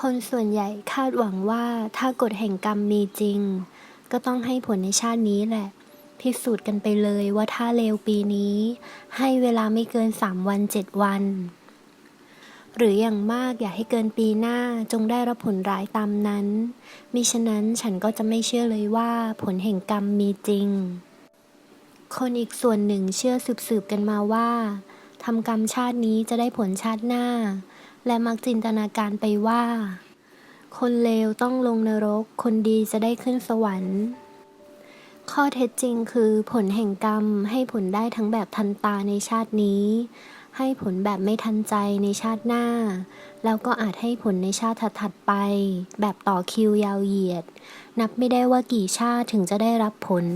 คนส่วนใหญ่คาดหวังว่าถ้ากฎแห่งกรรมมีจริง ก็ต้องให้ผลในชาตินี้แหละ พิสูจน์กันไปเลยว่าถ้าเลวปีนี้ ให้เวลาไม่เกินสามวันเจ็ดวัน หรืออย่างมากอย่าให้เกินปีหน้าจงได้รับผลร้ายตามนั้นมิฉะนั้นฉันก็จะไม่เชื่อเลยว่าผลแห่งกรรมมีจริง คนอีกส่วนหนึ่งเชื่อสืบๆกันมาว่าทำกรรมชาตินี้จะได้ผลชาติหน้า และมักจินตนาการไปว่า คนเลวต้องลงนรก คนดีจะได้ขึ้นสวรรค์ ข้อเท็จจริงคือผลแห่งกรรมให้ผลได้ทั้งแบบทันตาในชาตินี้ ให้ผลแบบไม่ทันใจในชาติหน้า แล้วก็อาจให้ผลในชาติถัดๆไป แบบต่อคิวยาวเหยียด นับไม่ได้ว่ากี่ชาติถึงจะได้รับผล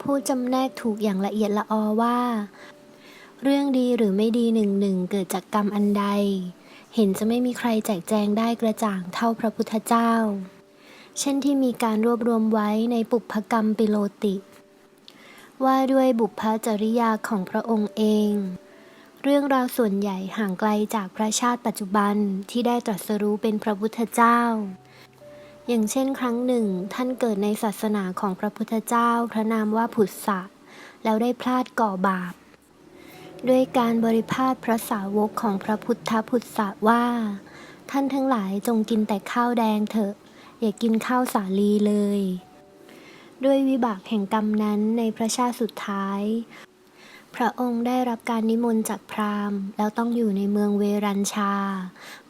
ผู้จำแนกถูกอย่างละเอียดละออว่า เรื่องดีหรือไม่ดีหนึ่งหนึ่งเกิดจากกรรมอันใด เห็นจะไม่มีใครแจกแจงได้กระจ่างเท่าพระพุทธเจ้า เช่นที่มีการรวบรวมไว้ในปุพกรรมปิโลติ ว่าด้วยบุพจริยาของพระองค์เอง เรื่องราวส่วนใหญ่ห่างไกลจากพระชาติปัจจุบันที่ได้ตรัสรู้เป็นพระพุทธเจ้าอย่างเช่นครั้งหนึ่ง ท่านเกิดในศาสนาของพระพุทธเจ้า พระนามว่าผุดสะแล้วได้พลาดก่อบาป ด้วยการบริพาทพระสาวกของพระพุทธพุทธะว่า ท่านทั้งหลายจงกินแต่ข้าวแดงเถอะ อย่ากินข้าวสาลีเลย ด้วยวิบากแห่งกรรมนั้นในพระชาติสุดท้าย พระองค์ได้รับการนิมนต์จากพราหมณ์ แล้วต้องอยู่ในเมืองเวรัญชา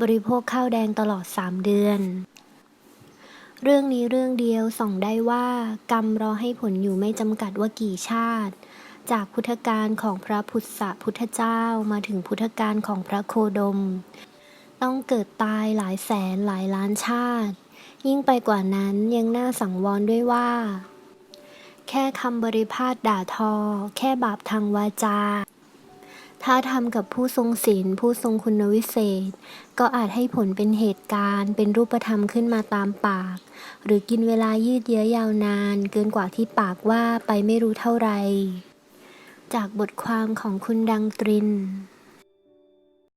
บริโภคข้าวแดงตลอดสามเดือนเรื่องนี้เรื่องเดียวส่องได้ว่ากรรมรอให้ผลอยู่ไม่จำกัดว่ากี่ชาติ จากพุทธการของพระพุทธะพุทธเจ้ามาถึงพุทธการของพระโคดม ต้องเกิดตายหลายแสนหลายล้านชาติ ยิ่งไปกว่านั้นยังน่าสังวรด้วยว่า แค่คำบริพาทด่าทอ แค่บาปทางวาจา ถ้าทำกับผู้ทรงศีลผู้ทรงคุณวิเศษ ก็อาจให้ผลเป็นเหตุการณ์ เป็นรูปธรรมขึ้นมาตามปาก หรือกินเวลายืดเยื้อยาวนาน เกินกว่าที่ปากว่าไปไม่รู้เท่าไหร่ จากบทความของคุณดังตริน